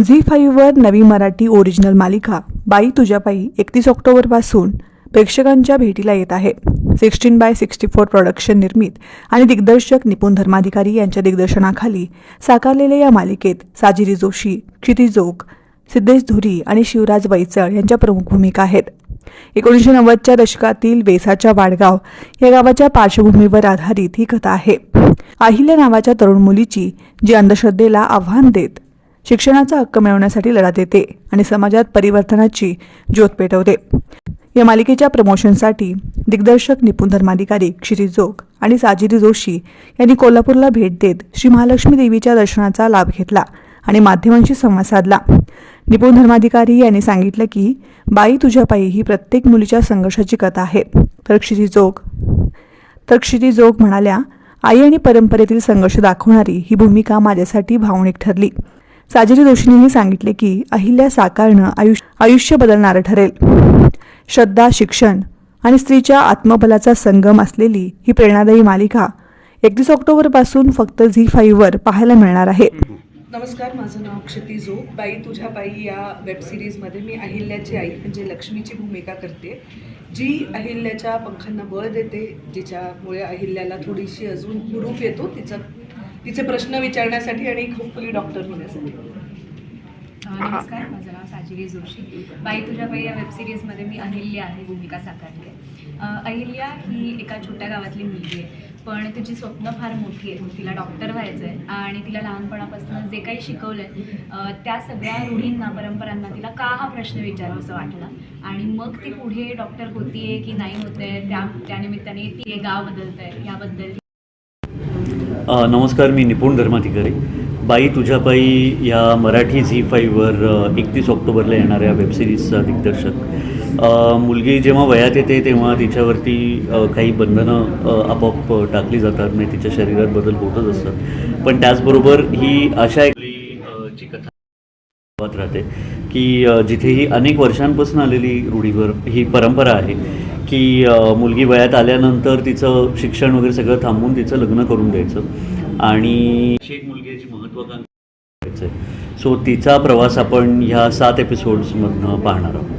Zee फाईव्हवर नवी Marathi original मालिका बाई तुझ्यापाई एकतीस ऑक्टोबरपासून प्रेक्षकांच्या भेटीला येत आहे. Sixteen by sixty four production निर्मित आणि दिग्दर्शक निपुण धर्माधिकारी यांच्या दिग्दर्शनाखाली साकारलेल्या या मालिकेत साजिरी जोशी क्षितिज जोग सिद्धेश धुरी आणि शिवराज वैचळ यांच्या प्रमुख भूमिका आहेत. एकोणीसशे नव्वदच्या दशकातील वेसाच्या वाडगाव या गावाच्या पार्श्वभूमीवर आधारित ही कथा आहे. अहिल्या नावाच्या तरुण मुलीची जी अंधश्रद्धेला आव्हान देत शिक्षणाचा हक्क मिळवण्यासाठी लढा देते आणि समाजात परिवर्तनाची ज्योत पेटवते. या मालिकेच्या प्रमोशनसाठी दिग्दर्शक निपुण धर्माधिकारी क्षिरी जोग आणि साजिरी जोशी यांनी कोल्हापूरला भेट देत श्री महालक्ष्मी देवीच्या दर्शनाचा लाभ घेतला आणि माध्यमांशी संवाद साधला. निपुण धर्माधिकारी यांनी सांगितलं की बाई तुझ्या पायी ही प्रत्येक मुलीच्या संघर्षाची कथा आहे. तर क्षिरी जोग तर क्षिरी जोग म्हणाल्या आई आणि परंपरेतील संघर्ष दाखवणारी ही भूमिका माझ्यासाठी भावनिक ठरली. साजिरी जोशींनीही सांगितले की अहिल्या साकारणं आयुष्य आयुष्य बदलणारं ठरेल. श्रद्धा शिक्षण आणि स्त्रीच्या आत्मबलाचा संगम असलेली ही प्रेरणादायी मालिका एकतीस ऑक्टोबरपासून फक्त झी फाईव्हवर पाहायला मिळणार आहे. नमस्कार माझं नाव क्षिती जो. बाई तुझ्या बाई या वेबसिरीजमध्ये मी अहिल्याची आई म्हणजे लक्ष्मीची भूमिका करते. जी अहिल्याच्या पंखांना बळ देते जिच्यामुळे अहिल्याला थोडीशी अजून हुरूप येतो तिचं तिचे प्रश्न विचारण्यासाठी आणि होपफुली डॉक्टर होण्यासाठी. नमस्कार माझं नाव साजिरी जोशी. बाई तुझ्या बाई या वेबसिरीजमध्ये मी अहिल्या आहे भूमिका साकारली आहे. अहिल्या ही एका छोट्या गावातली मुलगी आहे पण तिची स्वप्न फार मोठी आहे. तिला डॉक्टर व्हायचं आहे आणि तिला लहानपणापासून जे काही शिकवलं आहे त्या सगळ्या रूढींना परंपरांना तिला का हा प्रश्न विचारावा असं वाटला? आणि मग ती पुढे डॉक्टर होतीये की नाही होत आहे त्या त्यानिमित्ताने ती गाव बदलत आहे याबद्दल नमस्कार मी निपुण धर्माधिकारी. बाई तुझ्या या मराठी झी फाईव्हवर एकतीस ऑक्टोबरला येणाऱ्या वेबसिरीजचा दिग्दर्शक. मुलगी जेव्हा वयात येते तेव्हा तिच्यावरती काही बंधनं आपोआप टाकली जातात म्हणजे तिच्या शरीरात बदल होतच असतात. पण त्याचबरोबर ही अशा एक ची कथा राहते की जिथे ही अनेक वर्षांपासून आलेली रूढीवर ही परंपरा आहे की मुलगी वयात आल्यानंतर तिचं शिक्षण वगैरे सगळं थांबवून तिचं लग्न करून द्यायचं. आणि अशी एक मुलगी आहे सो तिचा प्रवास आपण ह्या सात एपिसोड्समधनं पाहणार आहोत.